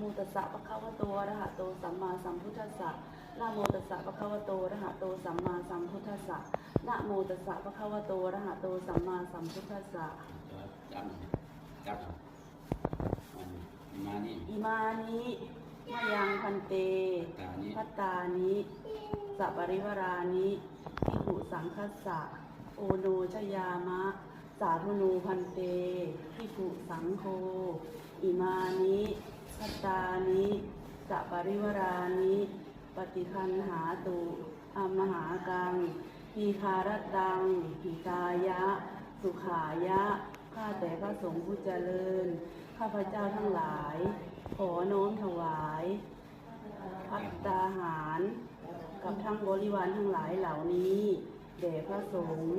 โมตัสสะปะคะวะโตอะระหะโตสัมมาสัมพุทธัสสะนะโมตัสสะปะคะวะโตอะระหะโตสัมมาสัมพุทธัสสะนะโมตัสสะปะคะวะโตอะระหะโตสัมมาสัมพุทธัสสะจับจับมานี่อิมานิมะยังพันเตพัตตานิสัปริวารานิทิขุสังคัสสะโอโนชยามะ สาธุนูพันเตทิขุสังโฆอิมานิ พัตตานิสัปปริวารานิปฏิคันหาตุอามหากังทีคารตังหิตายะ สุขายะ ข้าแต่พระสงฆ์ผู้เจริญ ข้าพเจ้าทั้งหลาย ขอน้อมถวายพัตตาหาร กับทั้งบริวารทั้งหลายเหล่านี้แด่พระสงฆ์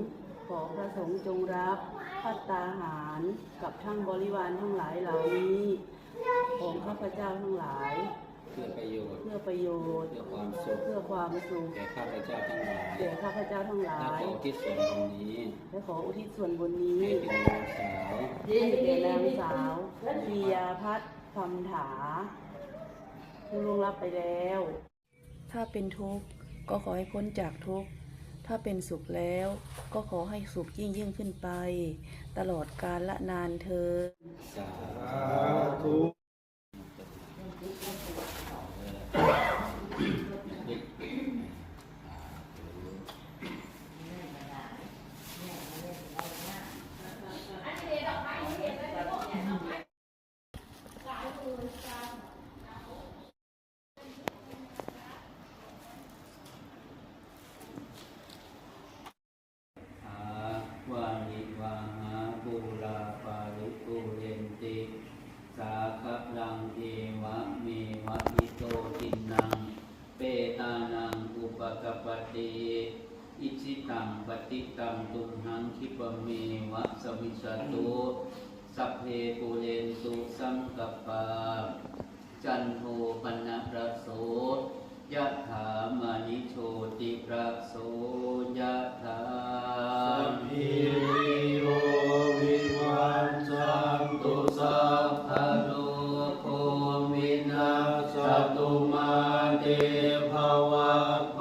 ขอพระสงฆ์จงรับพัตตาหาร กับทั้งบริวารทั้งหลายเหล่านี้ ของข้าพเจ้าทั้งหลาย เพื่อประโยชน์ เพื่อประโยชน์ เพื่อความสุข เพื่อความสุขแก่ข้าพเจ้าทั้งหลายแก่ข้าพเจ้าทั้งหลาและยขอที่ส่วนตรงนี้และขออุทิศส่วนบุญนี้ให้เป็นนางสาวให้แก่นางสาวพิยาพัฒน์คำถาผู้ล่วงลับไปแล้ว ถ้าเป็นทุกข์ก็ขอให้พ้นจากทุกข์ ถ้าเป็นสุขแล้วก็ขอให้สุขยิ่งยิ่งขึ้นไป ตลอดกาลละนานเธอญสาธุอาวานิวาหาบูราปาริปุเรนติ สาคะลังเอวะเมวะอิโตทินัง เปตานังอุปกปปติ อิชิตังปฏิตังตุมหังคิปะเมวะสมิสตุสัพเพปุเรนตุสังกปปาจันโทปนะระโสยะถามณิโชติระโสยะถาสัพพิโยวิวันจันตุสัพพะโลกโควินาศตุมาเตภวัตม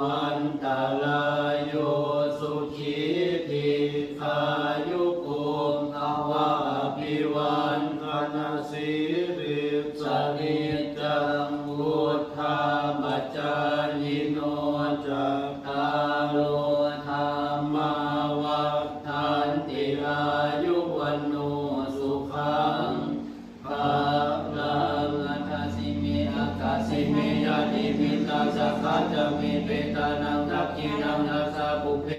ันต ริสนิจังวุธามจายิโนจัตตาโลธรรมาวัฏันติอายุวันโนสุขังภาลังอัตสิเมอัตสิเมยาติมิตาสัคขะจะมิเปตานังทักขินังนาสาปุเพ